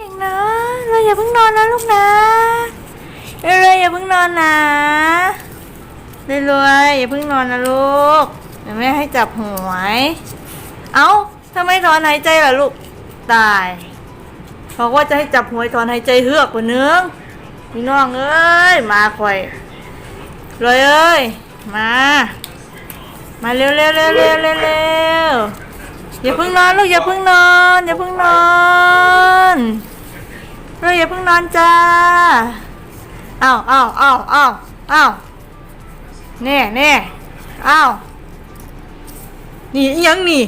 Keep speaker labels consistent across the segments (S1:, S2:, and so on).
S1: เก่งนะเราอย่าเพิ่งนอนนะลูกนะเลยอย่าเพิ่งนอนนะเลยเลยอย่าเพิ่งนอนนะลูกเดี๋ยวแม่ให้จับหวยเอ้าทำไม่ถอนหายใจล่ะลูกตายบอกว่าจะให้จับหวยถอนหายใจเฮือกกว่าเนึงพี่น้องเอ้ยมาคอยเลยเอ้ยมา มาเร็วเร็วเร็วเร็วเร็วเร็วอย่าเพิ่งนอนลูกอย่าเพิ่งนอนอย่าเพิ่งนอน เราอย่าเพิ่งนอนจ้าอ้าวอ้าวอ้าวอ้าวอ้าวแน่แน่อ้าวนี่ยังนี่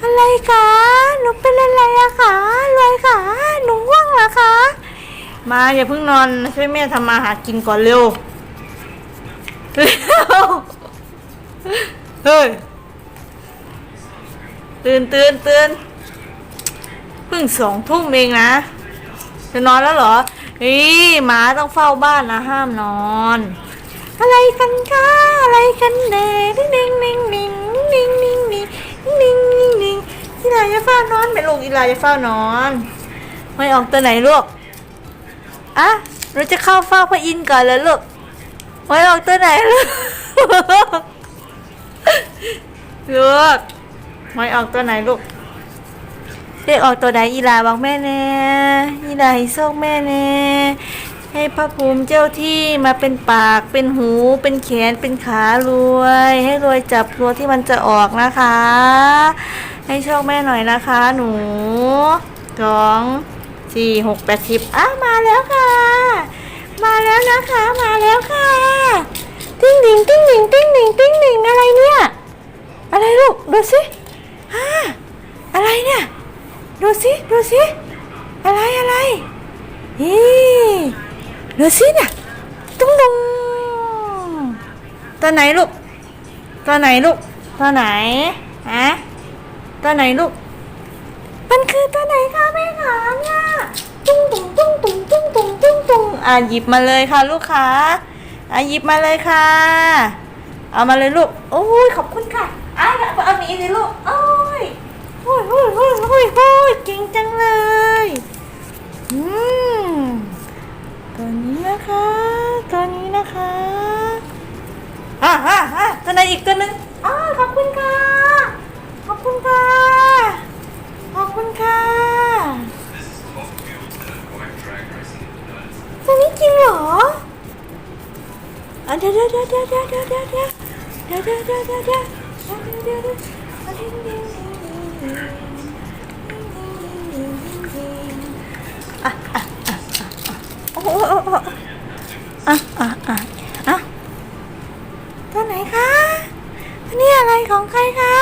S1: อะไรคะหนูเป็นอะไรอะคะรวยคะหนูว่างเหรอคะ มาอย่าเพิ่งนอนช่วยแม่ทำมาหากินก่อนเร็วเร็วเฮ้ยตื่นตื่นตื่นเพิ่งสองทุ่มเองนะ จะนอนแล้วเหรอนี่หมาต้องเฝ้าบ้านนะห้ามนอน อะไรกันคะอะไรกันเน่นิ่งนิ่งนิ่งนิ่งนิ่งนิ่งนิ่งนิ่งนิ่งนิ่งอีลาจะเฝ้านอนไปลูกอีลาจะเฝ้านอน ไม่ออกตัวไหนลูกอะเราจะเข้าเฝ้าพระอินทร์ก่อนเลยลูกไม่ออกตัวไหนลูกลูกไม่ออกตัวไหนลูก เด็กออกตัวไหนอีลาบอกแม่แน่อีลาให้โชคแม่แน่ให้พระภูมิเจ้าที่มาเป็นปากเป็นหู เป็นแขนเป็นขารวย ให้รวยจับตัวที่มันจะออกนะคะ ให้โชคแม่หน่อยนะคะ หนูสองสี่หกแปดสิบอ้ามาแล้วค่ะ มาแล้วนะคะ มาแล้วค่ะติ้งหนิงติ้งหนิงติ้งหนิงติ้งหนิงอะไรเนี่ย อะไรลูกดูสิฮ่าอะไรเนี่ย ดูสิดูสิอะไรอะไรนี่ดูสิเนี่ยตุ้งดุงตัวไหนลูกตัวไหนลูกตัวไหนฮะตัวไหนลูกมันคือตัวไหนคะแม่ขาเนี่ยตุ้งตุ้งตุ้งตุ้งตุ้งตุ้งตุ้งตุงอ่าหยิบมาเลยค่ะลูกค้าอ่าหยิบมาเลยค่ะ เอามาเลยลูกโอ้ยขอบคุณค่ะอะเอาหนีเลยลูกโอ้ยโอ้ยโอ้ยโอ้ยโอ้ย เก่งจังเลย อืมตัวนี้นะคะ ตัวนี้นะคะอะอะอะตัวไหนอีกตัวนึงอ๋อขอบคุณค่ะ ขอบคุณค่ะ ขอบคุณค่ะ ตัวนี้จริงเหรออะเดี๋ยวเดี๋ยวเดี๋ยวเดี๋ยวเดี๋ยวเดี๋ยวเดี๋ยวเดี๋ยวเดี๋ยวเดี๋ยวเดี๋ยวเดี๋ยว ตัวไหนคะอันนี้อะไรของใครคะ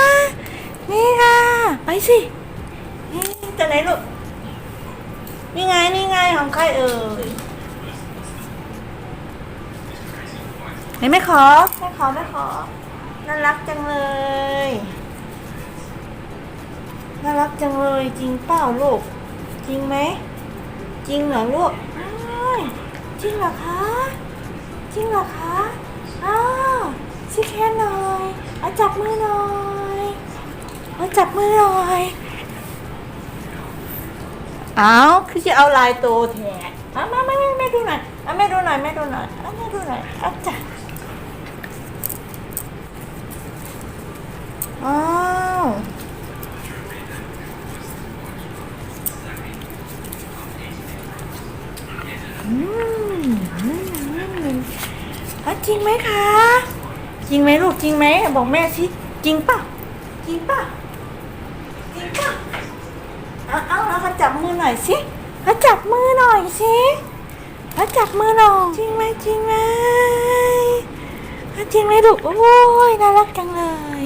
S1: นี่ค่ะ ไปสินี่ตัวไหนลูก นี่ไง นี่ไงของใครเอ่ยไหนไม่ขอ ไม่ขอ ไม่ขอ น่ารักจังเลย น่ารักจังเลยจริงเปล่าลูก จริงไหม จริงเหรอลูกอ้ายจริงเหรอคะ จริงเหรอคะอ้า ชิคแค่หน่อยเอาจับมือหน่อยเอาจับมือหน่อยเอาคือจะเอาลายโตแทนเอามาไม่ไม่ไม่ดูหน่อยเอาแม่ดูหน่อยแม่ดูหน่อยเอาแม่ดูหน่อยเอาจ้ะอ้าวอืมอืมอืมเอาจริงไหมคะ ริงไหมลูกจริงไหมบอกแม่สิจริงป่ะจริงป่ะจริงป่ะเอาเอาเอาเขาจับมือหน่อยสิเขาจับมือหน่อยสิเขาจับมือหน่อยจริงไหมจริงไหมจริงไหมลูกโอ้ยน่ารักจังเลย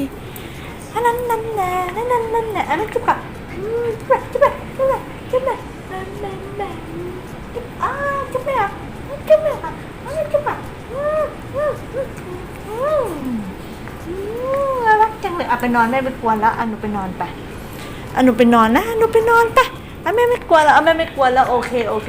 S1: อันนั้นนั่นแหละนั่นนั่นนั่นแหละอันนั้นจุ๊บอะอืมจุ๊บอะจุ๊บอะจุ๊บอะจุ๊บอะนั่นนั่นนั่นจุ๊บอ้าวจุ๊บอะจุ๊บอะอ้าวจุ๊บอะอืมอืมอืมอืมอืมน่ารักจังเลยเอาไป นอนได้ไปกวนแล้วอันหนูไปนอนไปเอาหนูไปนอนนะเอาหนูไปนอนไปเอาแม่ไม่กลัวแล้วเอาแม่ไม่กลัวแล้วโอเคโอเค